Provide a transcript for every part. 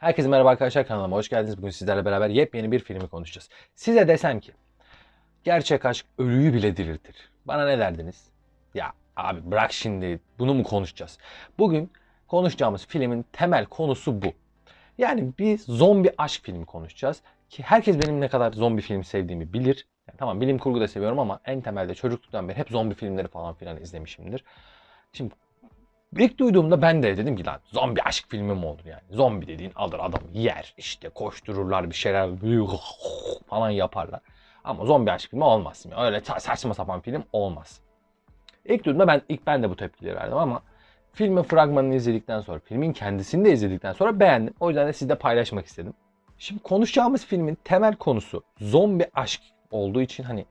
Herkese merhaba arkadaşlar kanalıma hoş geldiniz. Bugün sizlerle beraber yepyeni bir filmi konuşacağız. Size desem ki gerçek aşk ölüyü bile diriltir. Bana ne derdiniz? Ya abi bırak şimdi bunu mu konuşacağız? Bugün konuşacağımız filmin temel konusu bu. Yani bir zombi aşk filmi konuşacağız. Ki herkes benim ne kadar zombi film sevdiğimi bilir. Yani tamam bilim kurgu da seviyorum ama en temelde çocukluktan beri hep zombi filmleri falan filan izlemişimdir. Şimdi İlk duyduğumda ben de dedim ki lan zombi aşk filmi mi olur yani? Zombi dediğin alır adamı yer işte koştururlar bir şeyler falan yaparlar. Ama zombi aşk filmi olmaz. Öyle sa- saçma sapan film olmaz. İlk duyduğumda ben ilk ben de bu tepkileri verdim ama filmin fragmanını izledikten sonra, filmin kendisini de izledikten sonra beğendim. O yüzden de sizle paylaşmak istedim. Şimdi konuşacağımız filmin temel konusu zombi aşk olduğu için hani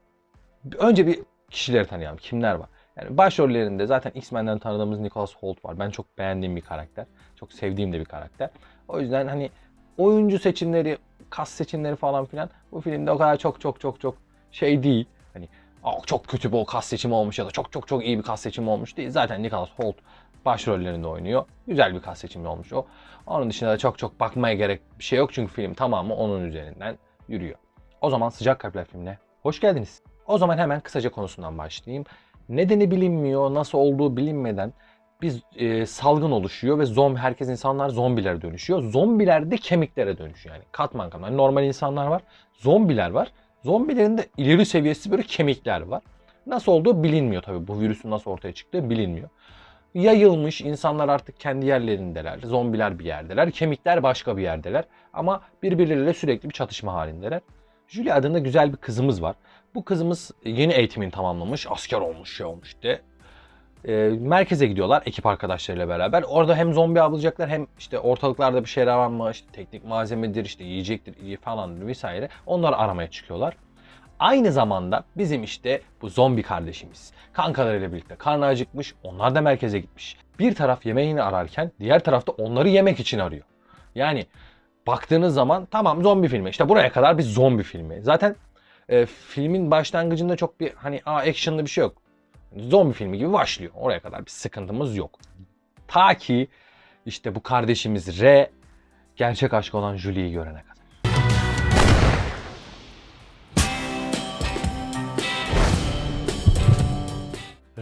önce bir kişileri tanıyalım. Kimler var? Yani başrollerinde zaten X-Men'den tanıdığımız Nicholas Hoult var. Ben çok beğendiğim bir karakter. Çok sevdiğim de bir karakter. O yüzden hani oyuncu seçimleri, kas seçimleri falan filan bu filmde o kadar çok çok çok çok şey değil. Hani "Aa, çok kötü bir kas seçimi olmuş ya da çok çok çok iyi bir kas seçimi olmuş değil. Zaten Nicholas Hoult başrollerinde oynuyor. Güzel bir kas seçimi olmuş o. Onun dışında da çok çok bakmaya gerek bir şey yok çünkü film tamamı onun üzerinden yürüyor. O zaman Sıcak Kalpler filmine hoş geldiniz. O zaman hemen kısaca konusundan başlayayım. Nedeni bilinmiyor, nasıl olduğu bilinmeden bir e, salgın oluşuyor ve zombi herkes insanlar zombilere dönüşüyor. Zombiler de kemiklere dönüşüyor yani. Katman katman. Yani normal insanlar var, zombiler var. Zombilerin de ileri seviyesi böyle kemikler var. Nasıl olduğu bilinmiyor tabii. Bu virüsün nasıl ortaya çıktığı bilinmiyor. Yayılmış insanlar artık kendi yerlerindeler. Zombiler bir yerdeler, kemikler başka bir yerdeler. Ama birbirleriyle sürekli bir çatışma halindeler. Julie adında güzel bir kızımız var. Bu kızımız yeni eğitimini tamamlamış, asker olmuş, şey olmuş de. Ee, merkeze gidiyorlar ekip arkadaşlarıyla beraber. Orada hem zombi avlayacaklar hem işte ortalıklarda bir şeyler mı, işte teknik malzemedir, işte yiyecektir falan vesaire. Onları aramaya çıkıyorlar. Aynı zamanda bizim işte bu zombi kardeşimiz kankalarıyla birlikte karnı acıkmış, onlar da merkeze gitmiş. Bir taraf yemeğini ararken diğer tarafta onları yemek için arıyor. Yani baktığınız zaman tamam zombi filmi işte buraya kadar bir zombi filmi. Zaten e, filmin başlangıcında çok bir hani aa action'lı bir şey yok. Zombi filmi gibi başlıyor. Oraya kadar bir sıkıntımız yok. Ta ki işte bu kardeşimiz R gerçek aşk olan Julie'yi görene kadar.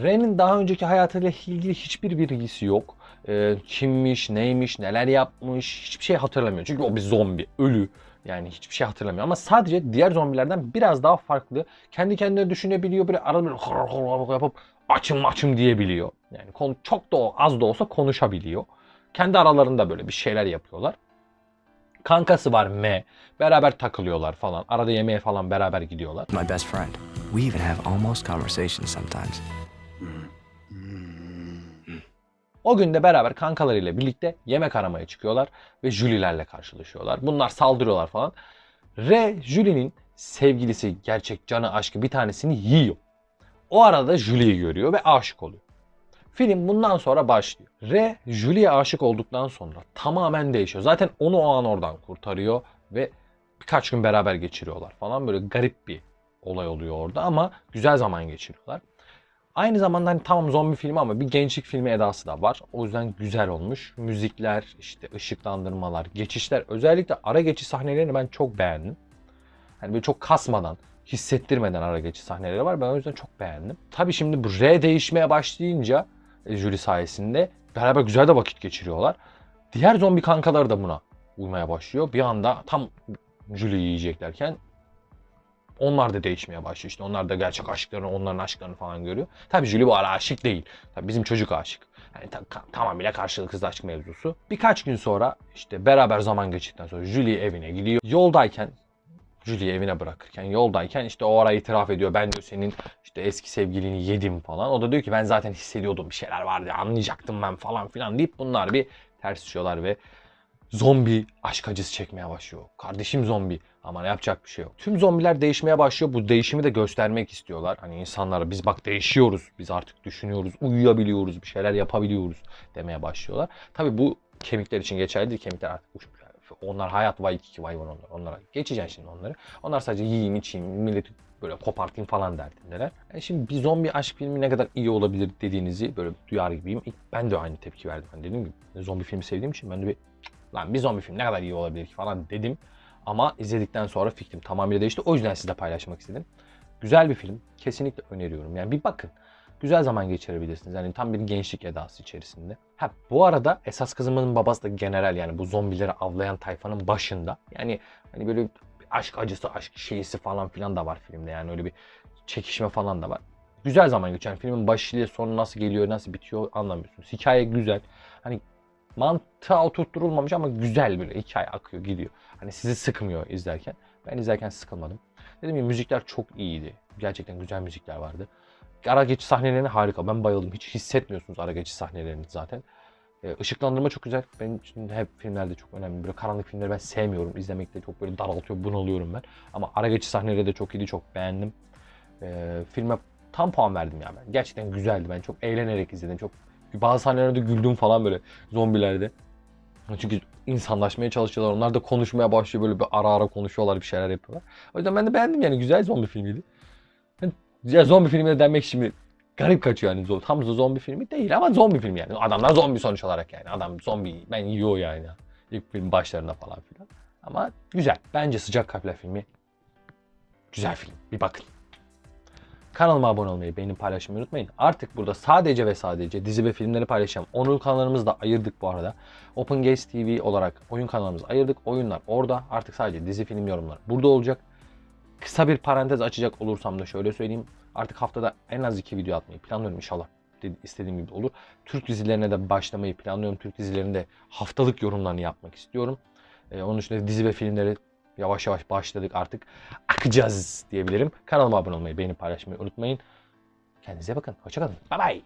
R'nin daha önceki hayatıyla ilgili hiçbir bilgisi yok. Ee, kimmiş, neymiş, neler yapmış hiçbir şey hatırlamıyor. Çünkü o bir zombi, ölü. Yani hiçbir şey hatırlamıyor ama sadece diğer zombilerden biraz daha farklı. Kendi kendine düşünebiliyor. Böyle arada böyle yapıp açım açım diyebiliyor. Yani konu çok da az da olsa konuşabiliyor. Kendi aralarında böyle bir şeyler yapıyorlar. Kankası var M. Beraber takılıyorlar falan. Arada yemeğe falan beraber gidiyorlar. my best friend. We even have almost conversations sometimes. O gün de beraber kankalarıyla birlikte yemek aramaya çıkıyorlar ve Julie'lerle karşılaşıyorlar. Bunlar saldırıyorlar falan. R, Julie'nin sevgilisi, gerçek canı aşkı bir tanesini yiyor. O arada Julie'yi görüyor ve aşık oluyor. Film bundan sonra başlıyor. R, Julie'ye aşık olduktan sonra tamamen değişiyor. Zaten onu o an oradan kurtarıyor ve birkaç gün beraber geçiriyorlar falan. Böyle garip bir olay oluyor orada ama güzel zaman geçiriyorlar. Aynı zamanda hani tamam zombi filmi ama bir gençlik filmi edası da var. O yüzden güzel olmuş. Müzikler, işte ışıklandırmalar, geçişler. Özellikle ara geçiş sahnelerini ben çok beğendim. Hani böyle çok kasmadan, hissettirmeden ara geçiş sahneleri var. Ben o yüzden çok beğendim. Tabii şimdi bu R değişmeye başlayınca e, jüri sayesinde beraber güzel de vakit geçiriyorlar. Diğer zombi kankaları da buna uymaya başlıyor. Bir anda tam Julie'yi yiyeceklerken onlar da değişmeye başlıyor. İşte onlar da gerçek aşklarını, onların aşklarını falan görüyor. Tabii Julie bu ara aşık değil. Tabii bizim çocuk aşık. Yani ta- ka- tamamıyla karşılıklı aşk mevzusu. Birkaç gün sonra işte beraber zaman geçtikten sonra Julie evine gidiyor. Yoldayken Julie'yi evine bırakırken yoldayken işte o ara itiraf ediyor. Ben diyor senin işte eski sevgilini yedim falan. O da diyor ki ben zaten hissediyordum bir şeyler vardı anlayacaktım ben falan filan deyip bunlar bir ters düşüyorlar ve zombi aşk acısı çekmeye başlıyor. Kardeşim zombi ama ne yapacak bir şey yok. Tüm zombiler değişmeye başlıyor. Bu değişimi de göstermek istiyorlar. Hani insanlara biz bak değişiyoruz. Biz artık düşünüyoruz, uyuyabiliyoruz, bir şeyler yapabiliyoruz demeye başlıyorlar. Tabii bu kemikler için geçerli değil. Kemikler artık uçmuş. Onlar hayat vay iki vay var onlar. Onlara geçeceksin şimdi onları. Onlar sadece yiyeyim içeyim milleti böyle kopartayım falan derdindeler. Yani şimdi bir zombi aşk filmi ne kadar iyi olabilir dediğinizi böyle duyar gibiyim. Ben de aynı tepki verdim. Hani dediğim gibi zombi filmi sevdiğim için ben de bir lan bir zombi film ne kadar iyi olabilir ki falan dedim. Ama izledikten sonra fikrim tamamıyla değişti. O yüzden sizle paylaşmak istedim. Güzel bir film. Kesinlikle öneriyorum. Yani bir bakın. Güzel zaman geçirebilirsiniz. Yani tam bir gençlik edası içerisinde. Ha bu arada esas kızımın babası da general yani bu zombileri avlayan tayfanın başında. Yani hani böyle aşk acısı, aşk şeysi falan filan da var filmde. Yani öyle bir çekişme falan da var. Güzel zaman. Yani filmin başıyla sonu nasıl geliyor, nasıl bitiyor anlamıyorsunuz. Hikaye güzel. Hani mantığa oturtturulmamış ama güzel böyle hikaye akıyor gidiyor. Hani sizi sıkmıyor izlerken. Ben izlerken sıkılmadım. Dedim ya müzikler çok iyiydi. Gerçekten güzel müzikler vardı. Ara geçiş sahnelerine harika. Ben bayıldım. Hiç hissetmiyorsunuz ara geçiş sahnelerini zaten. Ee, ışıklandırma çok güzel. Benim için hep filmlerde çok önemli. Böyle karanlık filmleri ben sevmiyorum. İzlemekte çok böyle daraltıyor, bunalıyorum ben. Ama ara geçiş sahneleri de çok iyiydi. Çok beğendim. Ee, filme tam puan verdim ya ben. Gerçekten güzeldi. Ben çok eğlenerek izledim. Çok bazı sahnelerde güldüm falan böyle zombilerde. Çünkü insanlaşmaya çalışıyorlar. Onlar da konuşmaya başlıyor. Böyle bir ara ara konuşuyorlar, bir şeyler yapıyorlar. O yüzden ben de beğendim yani. Güzel zombi filmiydi. Ya zombi filmi de denmek şimdi garip kaçıyor yani. Tam da zombi filmi değil ama zombi filmi yani. Adamlar zombi sonuç olarak yani. Adam zombi ben yiyor yani. İlk film başlarında falan filan. Ama güzel. Bence Sıcak Kalpler filmi güzel film. Bir bakın. Kanalıma abone olmayı, beğenip paylaşmayı unutmayın. Artık burada sadece ve sadece dizi ve filmleri paylaşacağım. Onun kanallarımızı da ayırdık bu arada. Open Gaze TV olarak oyun kanalımızı ayırdık. Oyunlar orada. Artık sadece dizi film yorumları burada olacak. Kısa bir parantez açacak olursam da şöyle söyleyeyim. Artık haftada en az iki video atmayı planlıyorum inşallah. İstediğim gibi olur. Türk dizilerine de başlamayı planlıyorum. Türk dizilerinde haftalık yorumlarını yapmak istiyorum. Ee, onun dışında dizi ve filmleri yavaş yavaş başladık artık. Akacağız diyebilirim. Kanalıma abone olmayı, beğenip paylaşmayı unutmayın. Kendinize bakın. Hoşçakalın. Bye bye.